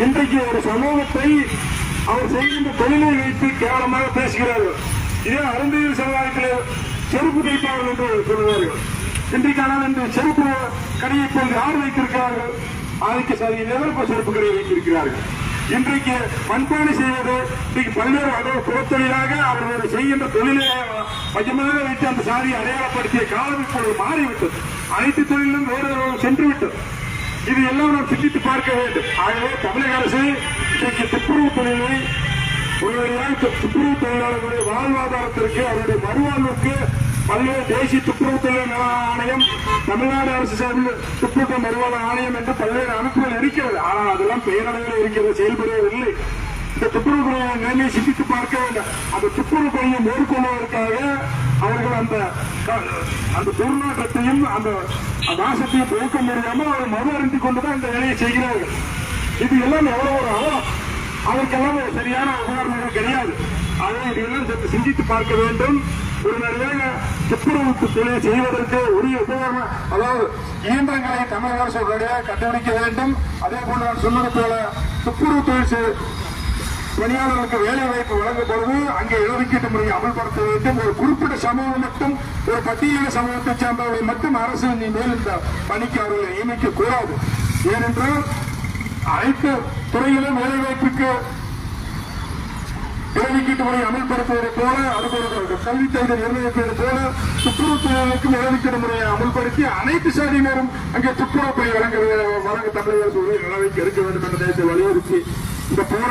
இன்றைக்கு ஒரு சமூகத்தை அவர் செய்கின்ற தொழிலை வைத்து கேவலமாக பேசுகிறார்கள். இதே அருந்தையில் சமுதாயத்தில் செருப்பு தைப்பார்கள் என்று சொல்லுவார்கள். இன்றைக்கு ஆனால் இந்த செருப்பு கடையை போன்று யார் வைத்திருக்கிறார்கள்? ஆதிக்க சாதியினர் இப்ப செருப்பு கடையை வைத்திருக்கிறார்கள். இன்றைக்கு மண்பானை செய்வது இன்றைக்கு பல்வேறு வகை புறத்தொழிலாக அவர்கள் செய்கின்ற தொழிலை மையமாக வைத்து அந்த சாதியை அடையாளப்படுத்திய காலம் இப்பொழுது மாறிவிட்டது. அனைத்து தொழிலும் வேறு சென்று விட்டது இது எல்லாம் நாம் சிந்தித்து பார்க்க வேண்டும். ஆகவே தமிழக அரசு இன்றைக்கு துப்புரவு தொழிலை உடனடியாக துப்புரவு தொழிலாளர்களுடைய வாழ்வாதாரத்திற்கு அவருடைய மறுவாழ்வுக்கு பல்வேறு தேசிய துப்புரவு தொழில் நல ஆணையம் தமிழ்நாடு அரசு சார்பில் துப்புரவு மறுவாழ்வு ஆணையம் என்று பல்வேறு அமைப்புகள் இருக்கிறது. ஆனால் அதெல்லாம் பெயரளவில் இருக்கிறது செயல்படுவதில்லை துப்புரவு பணியை நிலைமையை சிந்தித்து பார்க்க வேண்டும். அந்த துப்புரவு பணியை மேற்கொள்வதற்காக அவர்கள் அந்த க- அந்த துர்நாற்றத்தையும் அந்த நாசத்தையும் போக்க முடியாமல் அவர் மறு அருந்தி கொண்டுதான் இந்த வேலையை செய்கிறார்கள். இது எல்லாம் எவ்வளவு ஒரு அவலம்? அதற்கெல்லாம் ஒரு சரியான உதாரணங்கள் கிடையாது. அதை இதெல்லாம் சற்று சிந்தித்து பார்க்க வேண்டும். உடனடியாக துப்புரவு தொழிலை செய்வதற்கு உரிய உபகரணம் அதாவது இயந்திரங்களை தமிழக அரசு உடனடியாக கண்டுபிடிக்க வேண்டும். அதே போன்று நான் சொன்னது போல துப்புரவு தொழில் பணியாளர்களுக்கு வேலை வாய்ப்பு வழங்கும் பொழுது அங்கே இடஒதுக்கீட்டு முறையை அமல்படுத்த வேண்டும். ஒரு குறிப்பிட்ட சமூகம் மட்டும் ஒரு பட்டியல சமூகத்தை சேர்ந்தவர்களை மட்டும் அரசு மேல் இந்த பணிக்கு அவர்களை நியமிக்க கூடாது ஏனென்றால் அனைத்து துறையிலும் வேலை வாய்ப்புக்கு இடஒதுக்கீட்டு முறையை அமல்படுத்துவது போல அதுபோல கல்வி தகுதி நிர்ணயிப்பது போல துப்புரவு இடஒதுக்கீடு முறையை அமல்படுத்தி அனைத்து சாதியினரும் அங்கே துப்புரவு பணி வழங்க வழங்க தமிழக அரசு உரிய நிலைமைக்கு இருக்க வேண்டும் என்ற வலியுறுத்தி இந்த போராட்டம்